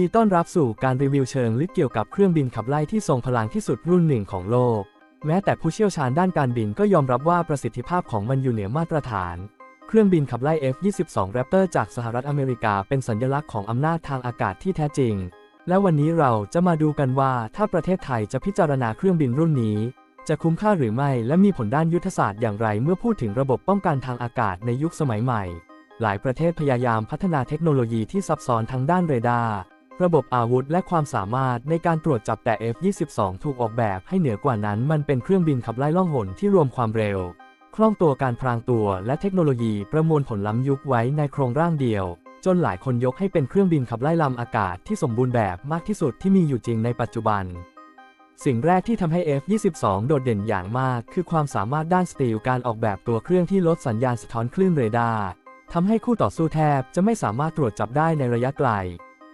ดีต้อนรับสู่การรีวิวเชิงลึกเกี่ยวกับเครื่องบินขับไล่ที่ทรงพลังที่สุดรุ่นหนึ่งของโลก แม้แต่ผู้เชี่ยวชาญด้านการบินก็ยอมรับว่าประสิทธิภาพของมันอยู่เหนือมาตรฐาน เครื่องบินขับไล่ F-22 Raptor จากสหรัฐอเมริกาเป็นสัญลักษณ์ของอำนาจทางอากาศที่แท้จริง และวันนี้เราจะมาดูกันว่าถ้าประเทศไทยจะพิจารณาเครื่องบินรุ่นนี้ จะคุ้มค่าหรือไม่และมีผลด้านยุทธศาสตร์อย่างไรเมื่อพูดถึงระบบป้องกันทางอากาศในยุคสมัยใหม่ หลายประเทศพยายามพัฒนาเทคโนโลยีที่ซับซ้อนทั้งด้านเรดาร์ ระบบอาวุธและความสามารถในการตรวจจับแต่ F-22 ถูกออกแบบให้เหนือกว่านั้นมันเป็นเครื่องบินขับไล่ล่องหนที่รวมความเร็ว คล่องตัวการพรางตัวและเทคโนโลยีประมวลผลล้ำยุคไว้ในโครงร่างเดียว จนหลายคนยกให้เป็นเครื่องบินขับไล่ลำอากาศที่สมบูรณ์แบบมากที่สุดที่มีอยู่จริงในปัจจุบัน สิ่งแรกที่ทำให้ F-22 โดดเด่นอย่างมาก คือความสามารถด้านสตีลการออกแบบตัวเครื่องที่ลดสัญญาณสะท้อนคลื่นเรดาร์ทำให้คู่ต่อสู้แทบจะไม่สามารถตรวจจับได้ในระยะไกล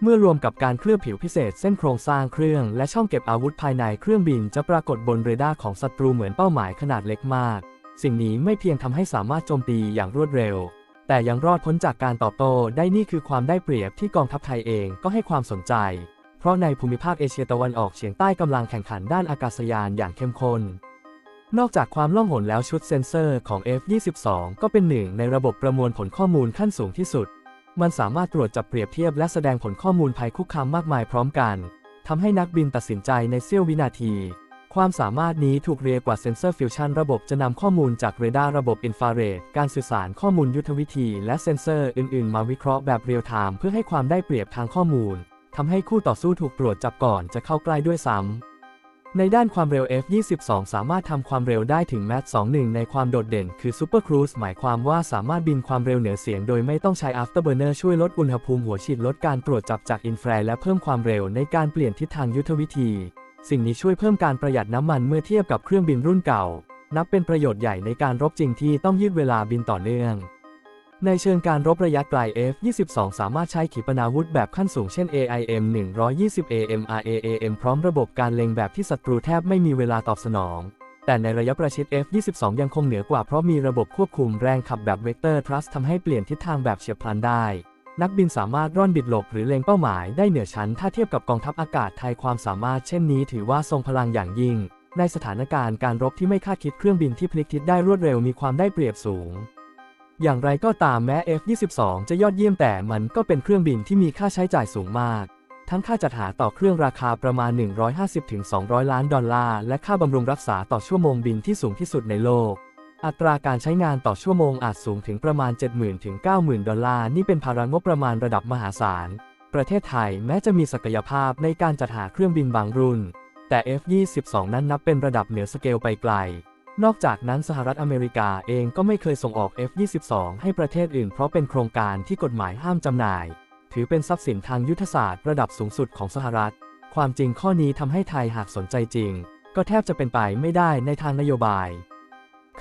เมื่อรวมกับการเคลือบผิวพิเศษเส้นโครงสร้างเครื่อง และช่องเก็บอาวุธภายในเครื่องบินจะปรากฏบนเรดาร์ของศัตรูเหมือนเป้าหมายขนาดเล็กมาก สิ่งนี้ไม่เพียงทำให้สามารถโจมตีอย่างรวดเร็ว แต่ยังรอดพ้นจากการตอบโต้ได้นี่คือความได้เปรียบที่กองทัพไทยเองก็ให้ความสนใจ เพราะในภูมิภาคเอเชียตะวันออกเฉียงใต้กำลังแข่งขันด้านอากาศยานอย่างเข้มข้นนอกจากความล่องหนแล้วชุดเซ็นเซอร์ของ F-22 ก็เป็นหนึ่งในระบบประมวลผลข้อมูลขั้นสูงที่สุด มันสามารถตรวจจับเปรียบเทียบและแสดงผลข้อมูลภัยคุกคามมากมายพร้อมกันทำให้นักบินตัดสินใจในเสี้ยววินาที ความสามารถนี้ถูกเรียกว่าเซนเซอร์ฟิวชันระบบจะนำข้อมูลจากเรดาร์ระบบอินฟราเรดการสื่อสารข้อมูลยุทธวิธี และเซนเซอร์อื่น ๆ มาวิเคราะห์แบบเรียลไทม์เพื่อให้ความได้เปรียบทางข้อมูลทำให้คู่ต่อสู้ถูกตรวจจับก่อนจะเข้าใกล้ด้วยซ้ำ ในด้านความเร็ว F-22 สามารถทำความเร็วได้ถึงแมท21 ในความโดดเด่นคือ Super Cruise หมายความว่าสามารถบินความเร็วเหนือเสียงโดยไม่ต้องใช้ Afterburner ช่วยลดอุณหภูมิหัวฉีดลดการตรวจจับจากอินฟราและเพิ่มความเร็วในการเปลี่ยนทิศทางยุทธวิธี สิ่งนี้ช่วยเพิ่มการประหยัดน้ำมันเมื่อเทียบกับเครื่องบินรุ่นเก่า นับเป็นประโยชน์ใหญ่ในการรบจริงที่ต้องยืดเวลาบินต่อเนื่อง ในเชิงการรบระยะไกล F-22 สามารถใช้ขีปนาวุธแบบขั้นสูงเช่น AIM 120 AMRAAM พร้อมระบบการเล็งแบบที่ศัตรูแทบไม่มีเวลาตอบสนอง แต่ในระยะประชิด F-22 ยังคงเหนือกว่าเพราะมีระบบควบคุมแรงขับแบบเวกเตอร์ทรัสทำให้เปลี่ยนทิศทางแบบเฉียบพลันได้ นักบินสามารถร่อนบิดหลบหรือเล็งเป้าหมายได้เหนือชั้น ถ้าเทียบกับกองทัพอากาศไทยความสามารถเช่นนี้ ถือว่าทรงพลังอย่างยิ่ง ในสถานการณ์การรบที่ไม่คาดคิดเครื่องบินที่พลิกทิศได้รวดเร็วมีความได้เปรียบสูง อย่างไรก็ตามแม้ F-22 จะยอดเยี่ยมแต่มันก็เป็นเครื่องบินที่มีค่าใช้จ่ายสูงมาก ทั้งค่าจัดหาต่อเครื่องราคาประมาณ 150-200 ล้านดอลลาร์ และค่าบำรุงรักษาต่อชั่วโมงบินที่สูงที่สุดในโลก อัตราการใช้งานต่อชั่วโมงอาจสูงถึงประมาณ 70,000-90,000 ดอลลาร์ นี่เป็นภาระงบประมาณระดับมหาศาล ประเทศไทยแม้จะมีศักยภาพในการจัดหาเครื่องบินบางรุ่น แต่ F-22 นั้นนับเป็นระดับเหนือสเกลไปไกล นอกจากนั้นสหรัฐอเมริกาเองก็ไม่เคยส่งออก F-22 ให้ประเทศอื่นเพราะเป็นโครงการที่กฎหมายห้ามจำหน่าย ถือเป็นทรัพย์สินทางยุทธศาสตร์ระดับสูงสุดของสหรัฐ ความจริงข้อนี้ทำให้ไทยหากสนใจจริง ก็แทบจะเป็นไปไม่ได้ในทางนโยบาย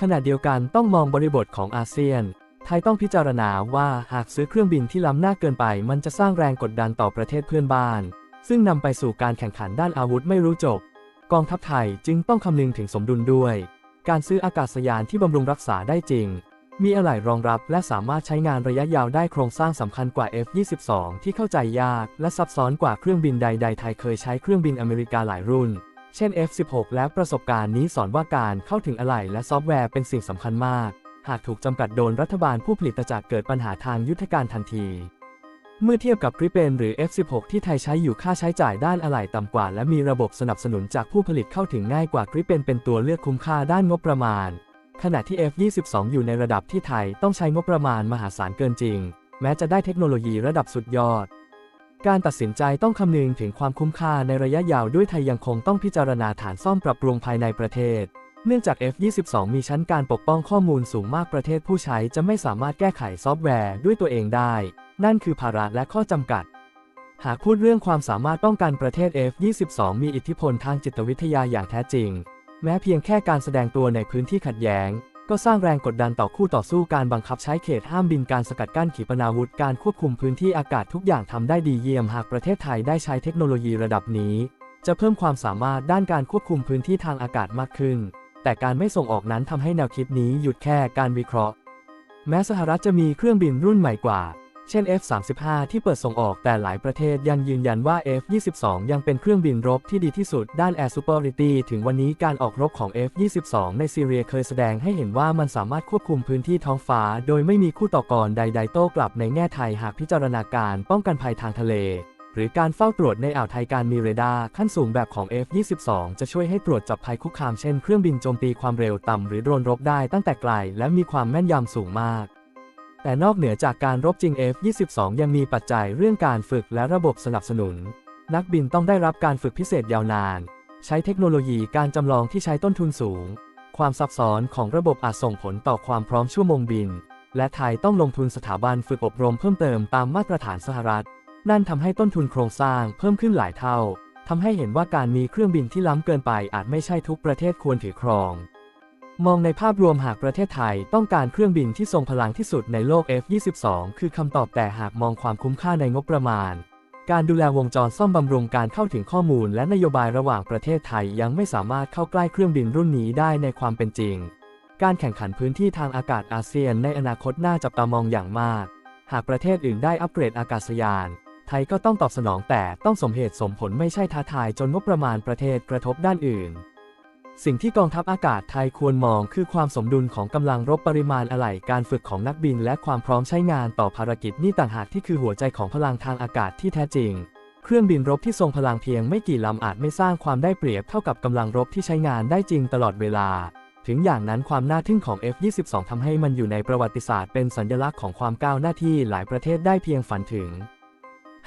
ขณะเดียวกันต้องมองบริบทของอาเซียน ไทยต้องพิจารณาว่าหากซื้อเครื่องบินที่ล้ำหน้าเกินไป มันจะสร้างแรงกดดันต่อประเทศเพื่อนบ้าน ซึ่งนำไปสู่การแข่งขันด้านอาวุธไม่รู้จบ กองทัพไทยจึงต้องคำนึงถึงสมดุลด้วย การซื้ออากาศยานที่บำรุงรักษาได้จริง มีอะไหล่รองรับและสามารถใช้งานระยะยาวได้โครงสร้างสำคัญกว่า F-22 ที่เข้าใจยาก และซับซ้อนกว่าเครื่องบินใด ๆ ไทยเคยใช้เครื่องบินอเมริกาหลายรุ่น เช่น F-16 และประสบการณ์นี้สอนว่าการเข้าถึงอะไหล่และซอฟต์แวร์เป็นสิ่งสำคัญมาก หากถูกจำกัดโดนรัฐบาลผู้ผลิตจะเกิดปัญหาทางยุทธการทันที เมื่อเทียบกับกริเปนหรือ F-16 ที่ไทยใช้อยู่ค่าใช้จ่ายด้านอะไหล่ต่ำกว่า และมีระบบสนับสนุนจากผู้ผลิตเข้าถึงง่ายกว่ากริเปนเป็นตัวเลือกคุ้มค่าด้านงบประมาณ ขณะที่ F-22 อยู่ในระดับที่ไทยต้องใช้งบประมาณมหาศาลเกินจริง แม้จะได้เทคโนโลยีระดับสุดยอด การตัดสินใจต้องคำนึงถึงความคุ้มค่าในระยะยาวด้วยไทยยังคงต้องพิจารณาฐานซ่อมปรับปรุงภายในประเทศเนื่องจาก F-22 มีชั้นการปกป้องข้อมูลสูงมากประเทศผู้ใช้จะไม่สามารถแก้ไขซอฟต์แวร์ด้วยตัวเองได้ นั่นคือภาระและข้อจำกัด หากพูดเรื่องความสามารถป้องกันประเทศ F-22 มีอิทธิพลทางจิตวิทยาอย่างแท้จริง แม้เพียงแค่การแสดงตัวในพื้นที่ขัดแย้ง ก็สร้างแรงกดดันต่อคู่ต่อสู้การบังคับใช้เขตห้ามบินการสกัดกั้นขีปนาวุธการควบคุมพื้นที่อากาศทุกอย่างทำได้ดีเยี่ยมหากประเทศไทยได้ใช้เทคโนโลยีระดับนี้ จะเพิ่มความสามารถด้านการควบคุมพื้นที่ทางอากาศมากขึ้น แต่การไม่ส่งออกนั้นทำให้แนวคิดนี้หยุดแค่การวิเคราะห์ แม้สหรัฐจะมีเครื่องบินรุ่นใหม่กว่า เช่น F-35 ที่เปิดส่งออกแต่หลายประเทศยังยืนยันว่า F-22 ยังเป็นเครื่องบินรบที่ดีที่สุดด้าน Air Superiority ถึงวันนี้การออกรบของ F-22 ในซีเรียเคยแสดงให้เห็นว่ามันสามารถควบคุมพื้นที่ท้องฟ้า โดยไม่มีคู่ต่อกรใด ๆ โต้กลับในแง่ไทยหากพิจารณาการป้องกันภัยทางทะเล หรือการเฝ้าตรวจในอ่าวไทยการมีเรดาร์ขั้นสูงแบบของ F-22 จะช่วยให้ตรวจจับภัยคุกคามเช่นเครื่องบินโจมตีความเร็วต่ำหรือโดรนรบได้ตั้งแต่ไกล และมีความแม่นยำสูงมาก แต่นอกเหนือจากการรบจริง F-22 ยังมีปัจจัยเรื่องการฝึกและระบบสนับสนุน นักบินต้องได้รับการฝึกพิเศษยาวนาน ใช้เทคโนโลยีการจำลองที่ใช้ต้นทุนสูง ความซับซ้อนของระบบอาจส่งผลต่อความพร้อมชั่วโมงบิน และไทยต้องลงทุนสถาบันฝึกอบรมเพิ่มเติมตามมาตรฐานสหรัฐ นั่นทำให้ต้นทุนโครงสร้างเพิ่มขึ้นหลายเท่าทำให้เห็นว่าการมีเครื่องบินที่ล้ำเกินไปอาจไม่ใช่ทุกประเทศควรถือครอง มองในภาพรวมหากประเทศไทยต้องการเครื่องบินที่ทรงพลังที่สุดในโลก F-22 คือคำตอบแต่หากมองความคุ้มค่าในงบประมาณ การดูแลวงจรซ่อมบำรุงการเข้าถึงข้อมูลและนโยบายระหว่างประเทศไทยยังไม่สามารถเข้าใกล้เครื่องบินรุ่นนี้ได้ในความเป็นจริง การแข่งขันพื้นที่ทางอากาศอาเซียนในอนาคตน่าจับตามองอย่างมาก หากประเทศอื่นได้อัปเกรดอากาศยาน ไทยก็ต้องตอบสนองแต่ต้องสมเหตุสมผลไม่ใช่ท้าทายจนงบประมาณประเทศกระทบด้านอื่น สิ่งที่กองทัพอากาศไทยควรมองคือความสมดุลของกำลังรบปริมาณอะไหล่การฝึกของนักบิน และความพร้อมใช้งานต่อภารกิจนี่ต่างหากที่คือหัวใจของพลังทางอากาศที่แท้จริง เครื่องบินรบที่ทรงพลังเพียงไม่กี่ลำอาจไม่สร้างความได้เปรียบเท่ากับกำลังรบที่ใช้งานได้จริงตลอดเวลา ถึงอย่างนั้นความน่าทึ่งของ F-22 ทำให้มันอยู่ในประวัติศาสตร์เป็นสัญลักษณ์ของความก้าวหน้าที่หลายประเทศได้เพียงฝันถึง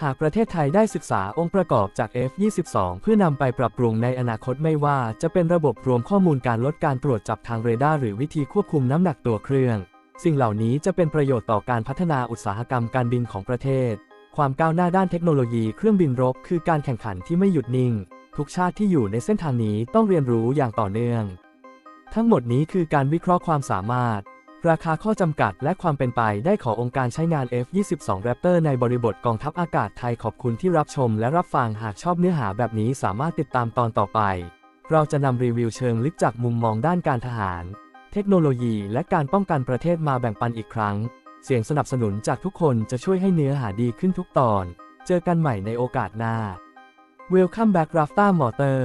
หากประเทศไทยได้ศึกษาองค์ประกอบจาก F-22 เพื่อนำไปปรับปรุงในอนาคตไม่ว่าจะเป็นระบบรวมข้อมูลการลดการตรวจจับทางเรดาร์หรือวิธีควบคุมน้ำหนักตัวเครื่อง สิ่งเหล่านี้จะเป็นประโยชน์ต่อการพัฒนาอุตสาหกรรมการบินของประเทศ ความก้าวหน้าด้านเทคโนโลยีเครื่องบินรบคือการแข่งขันที่ไม่หยุดนิ่ง ทุกชาติที่อยู่ในเส้นทางนี้ต้องเรียนรู้อย่างต่อเนื่อง ทั้งหมดนี้คือการวิเคราะห์ความสามารถ ราคาข้อจำกัดและความเป็นไปได้ขององค์การใช้งาน F-22 Raptor ในบริบทกองทัพอากาศไทยขอบคุณที่รับชมและรับฟังหากชอบเนื้อหาแบบนี้สามารถติดตามตอนต่อไป เราจะนำรีวิวเชิงลึกจากมุมมองด้านการทหาร เทคโนโลยีและการป้องกันประเทศมาแบ่งปันอีกครั้ง เสียงสนับสนุนจากทุกคนจะช่วยให้เนื้อหาดีขึ้นทุกตอน เจอกันใหม่ในโอกาสหน้า Welcome back Rafta Motor